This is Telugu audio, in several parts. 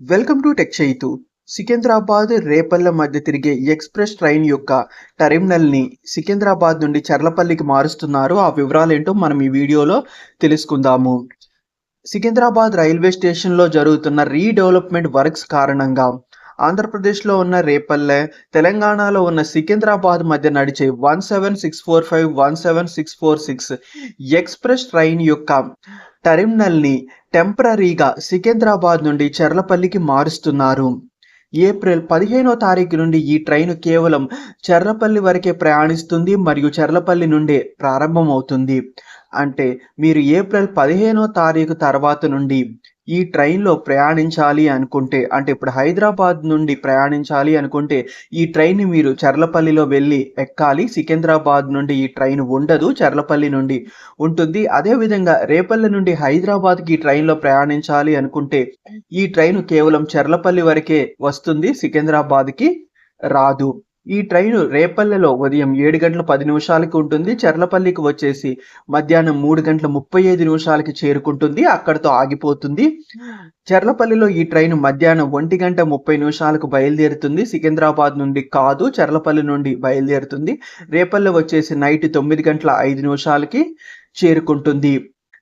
Welcome to tech Chaitu. Secunderabad Repalle మధ్య తిరిగే ఎక్స్ప్రెస్ ట్రైన్ యొక్క టెర్మినల్ని సికింద్రాబాద్ నుండి చర్లపల్లికి మారుస్తున్నారు. ఆ వివరాలు ఏంటో మనం ఈ వీడియోలో తెలుసుకుందాము. సికింద్రాబాద్ రైల్వే స్టేషన్లో జరుగుతున్న రీడెవలప్మెంట్ వర్క్స్ కారణంగా ఆంధ్రప్రదేశ్లో ఉన్న రేపల్లె తెలంగాణలో ఉన్న సికింద్రాబాద్ మధ్య నడిచే one seven six four five one seven six four six express train యొక్క టెర్మినల్ని టెంపరీగా సికింద్రాబాద్ నుండి చర్లపల్లికి మారుస్తున్నారు. ఏప్రిల్ పదిహేనో తారీఖు నుండి ఈ ట్రైన్ కేవలం చర్లపల్లి వరకే ప్రయాణిస్తుంది మరియు చర్లపల్లి నుండే ప్రారంభమవుతుంది. అంటే మీరు ఏప్రిల్ పదిహేనో తారీఖు తర్వాత నుండి ఈ ట్రైన్లో ప్రయాణించాలి అనుకుంటే అంటే ఇప్పుడు హైదరాబాద్ నుండి ప్రయాణించాలి అనుకుంటే ఈ ట్రైన్ మీరు చర్లపల్లిలో వెళ్ళి ఎక్కాలి. సికింద్రాబాద్ నుండి ఈ ట్రైన్ ఉండదు. చర్లపల్లి నుండి ఉంటుంది. అదేవిధంగా రేపల్లి నుండి హైదరాబాద్కి ఈ ట్రైన్లో ప్రయాణించాలి అనుకుంటే ఈ ట్రైన్ కేవలం చర్లపల్లి వరకే వస్తుంది. సికింద్రాబాద్కి రాదు. ఈ ట్రైను రేపల్లెలో ఉదయం ఏడు గంటల పది నిమిషాలకి ఉంటుంది. చర్లపల్లికి వచ్చేసి మధ్యాహ్నం మూడు గంటల ముప్పై ఐదు నిమిషాలకి చేరుకుంటుంది. అక్కడితో ఆగిపోతుంది. చర్లపల్లిలో ఈ ట్రైన్ మధ్యాహ్నం ఒంటి గంట ముప్పై నిమిషాలకు బయలుదేరుతుంది. సికింద్రాబాద్ నుండి కాదు చర్లపల్లి నుండి బయలుదేరుతుంది. రేపల్లె వచ్చేసి నైట్ తొమ్మిది గంటల ఐదు నిమిషాలకి చేరుకుంటుంది.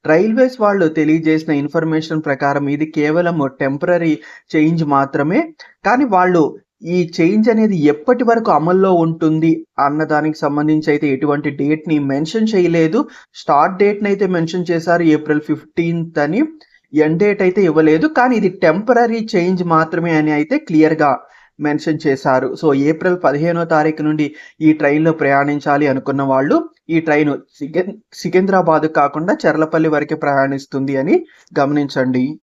రైల్వేస్ వాళ్ళు తెలియజేసిన ఇన్ఫర్మేషన్ ప్రకారం ఇది కేవలం టెంపరీ చేంజ్ మాత్రమే. కానీ వాళ్ళు ఈ చేంజ్ అనేది ఎప్పటి వరకు అమల్లో ఉంటుంది అన్న దానికి సంబంధించి అయితే ఎటువంటి డేట్ని మెన్షన్ చేయలేదు. స్టార్ట్ డేట్ని అయితే మెన్షన్ చేశారు ఏప్రిల్ ఫిఫ్టీన్త్ అని. ఎండ్ డేట్ అయితే ఇవ్వలేదు. కానీ ఇది టెంపరీ చేంజ్ మాత్రమే అని అయితే క్లియర్గా మెన్షన్ చేశారు. సో ఏప్రిల్ పదిహేనో తారీఖు నుండి ఈ ట్రైన్లో ప్రయాణించాలి అనుకున్న వాళ్ళు ఈ ట్రైన్ సికింద్రాబాద్ కాకుండా చర్లపల్లి వరకే ప్రయాణిస్తుంది అని గమనించండి.